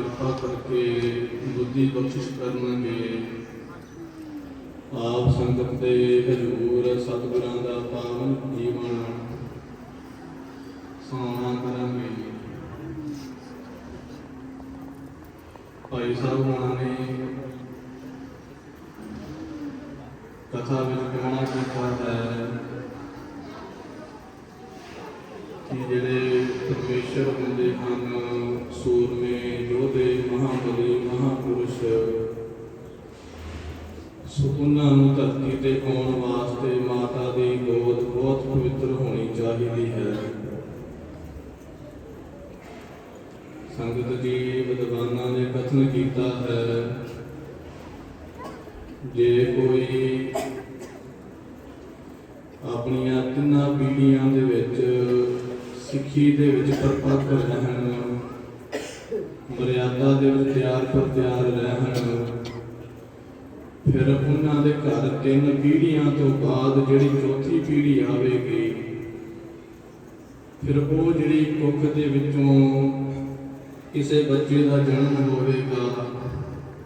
ਕਿਰਪਾ ਕਰਕੇ ਬੁੱਧੀ ਬਖਸ਼ਿਸ਼ ਕਰਨਗੇ। ਆਪ ਸੰਗਤ ਦੇ ਹਜੂਰ ਸਤਿਗੁਰਾਂ ਦਾ ਪਾਵਨ ਜੀਵਨ ਸੋਨਾ ਕਰਾਂਗੇ। ਭਾਈ ਸਾਹਿਬ ਹੋਣਾ ਨੇ ਕਥਾ ਵਿੱਚ ਕਹਿਣਾ ਕੀਤਾ ਹੈ ਕਿ ਜਿਹੜੇ ਪਰਮੇਸ਼ਰ ਹੁੰਦੇ ਹਨ ਸੋ ਉਹਨਾਂ ਨੂੰ ਧਰਤੀ ਤੇ ਆਉਣ ਵਾਸਤੇ ਮਾਤਾ ਦੀ ਗੋਦ ਬਹੁਤ ਪਵਿੱਤਰ ਹੋਣੀ ਚਾਹੀਦੀ ਹੈ। ਸੰਗਤ ਜੀ, ਵਿਦਵਾਨਾਂ ਨੇ ਕਥਨ ਕੀਤਾ ਹੈ, ਜੇ ਕੋਈ ਆਪਣੀਆਂ ਤਿੰਨਾਂ ਪੀੜ੍ਹੀਆਂ ਦੇ ਵਿੱਚ ਸਿੱਖੀ ਦੇ ਵਿੱਚ ਪਰਪੱਕ ਰਹਿਣ, ਮਰਿਆਦਾ ਦੇ ਵਿੱਚ ਤਿਆਰ ਪਰ ਤਿਆਰ ਰਹਿਣ ਫਿਰ ਉਹਨਾਂ ਦੇ ਘਰ ਤਿੰਨ ਪੀੜ੍ਹੀਆਂ ਤੋਂ ਬਾਅਦ ਜਿਹੜੀ ਚੌਥੀ ਪੀੜ੍ਹੀ ਆਵੇਗੀ, ਫਿਰ ਉਹ ਜਿਹੜੀ ਕੁੱਖ ਦੇ ਵਿੱਚੋਂ ਕਿਸੇ ਬੱਚੇ ਦਾ ਜਨਮ ਹੋਵੇਗਾ।